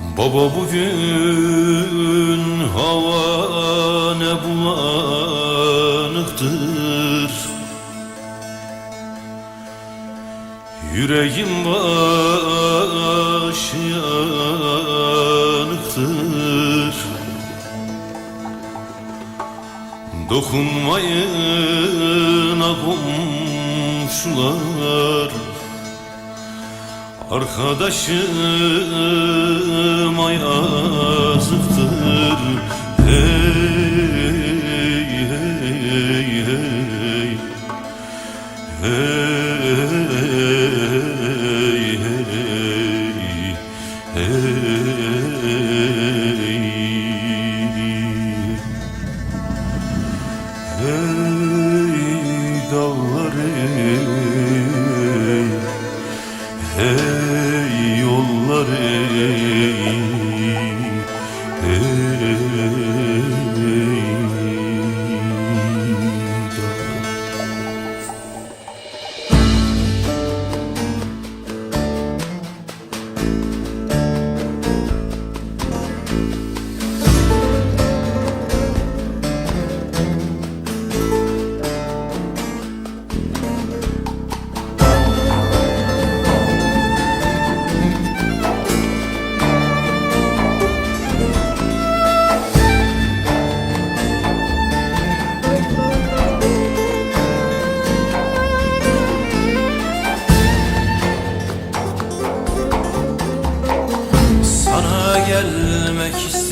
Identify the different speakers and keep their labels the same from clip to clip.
Speaker 1: Baba bugün hava ne bulanıktır. Yüreğim başı yanıktır. Dokunmayın ha komşular Arkadaşıma yazıktır Hey hey hey. Hey Hey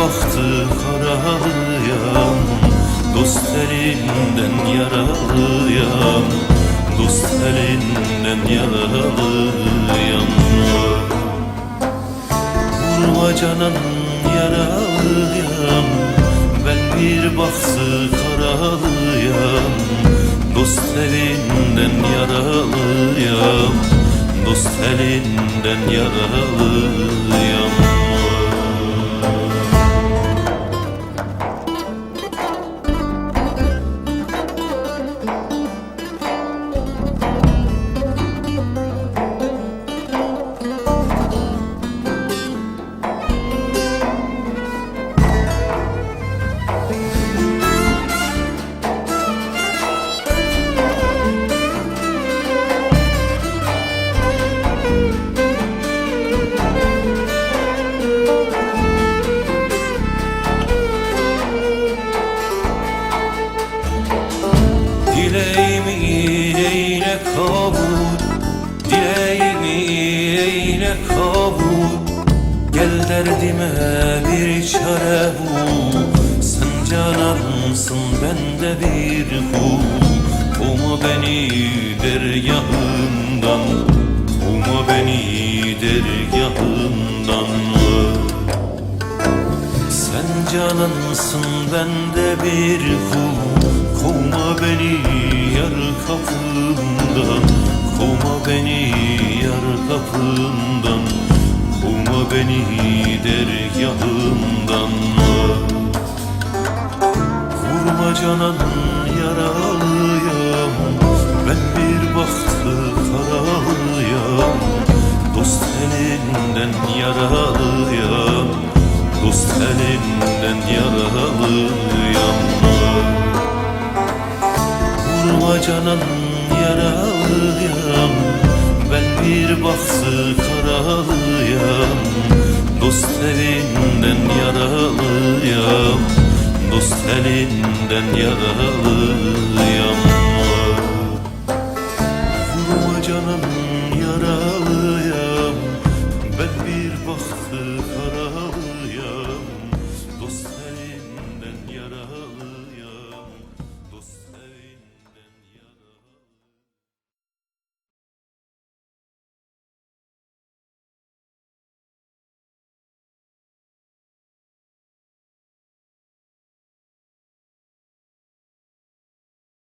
Speaker 1: Bahtı karalıyam Dost elinden yaralıyam Dost elinden yaralıyam Vurma canan yaralıyam Ben bir bahtı karalıyam Dost elinden yaralıyam Dost elinden yaralıyam eyle kabul Gel derdime bir çare bul Sen canansın ben de bir kul Kovma beni dergahından Kovma beni dergahından sen canansın ben de bir kul Kovma beni yar kapından Kovma beni yar kapından Beni dergahından Vurma canan yaralıyam Ben bir bahtı karalıyam Dost elinden yaralıyam Dost elinden yaralıyam. Vurma canan yaralıyam bir bahtı karalıyam. Dost elinden yaralıyam. Dost elinden yaralıyam